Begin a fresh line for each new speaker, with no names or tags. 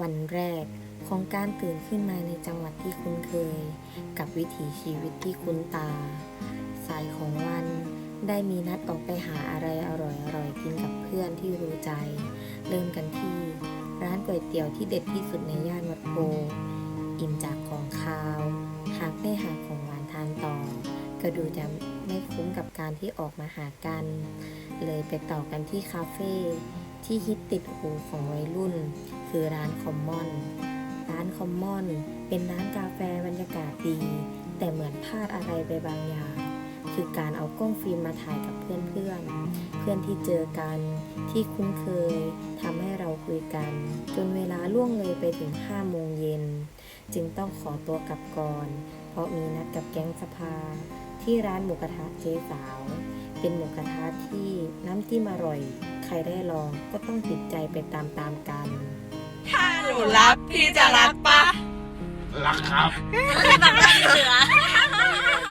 วันแรกของการตื่นขึ้นมาในจังหวัดที่คุ้นเคย กับวิถีชีวิตที่คุ้นตา สายของวันได้มีนัดออกไปหาอะไรอร่อยๆกินกับเพื่อนที่รู้ใจ เริ่มกันที่ ร้านก๋วยเตี๋ยวที่เด็ดที่สุดในย่านวัดโพอิ่มจากของคาว หากได้หาของหวานทานต่อ ก็ดูจับารที่ออกมาหากัน เลยไปต่อกันที่คาเฟ่ที่ฮิตติดหูของวัยรุ่น คือร้านคอมมอน ร้านคอมมอน เป็นร้านกาแฟบรรยากาศดี แต่เหมือนพลาดอะไรไปบางอย่าง คือการเอากล้องฟิล์มมาถ่ายกับเพื่อนๆเพื่อนที่เจอกันที่คุ้นเคยทำให้เราคุยกัน จนเวลาล่วงเลยไปถึง5โมงเย็น จึงต้องขอตัวกลับก่อน เพราะมีนัดกับแก๊งสภา ที่ร้านหมูกระทะเจ๊สาว เป็นหมูกระทะที่น้ำจิ้มอร่อย ใครได้ลองก็ต้องติดใจไปตามๆกัน
ถ้าหนูรับพี่จะรักปะ
รักครับ
เหลือ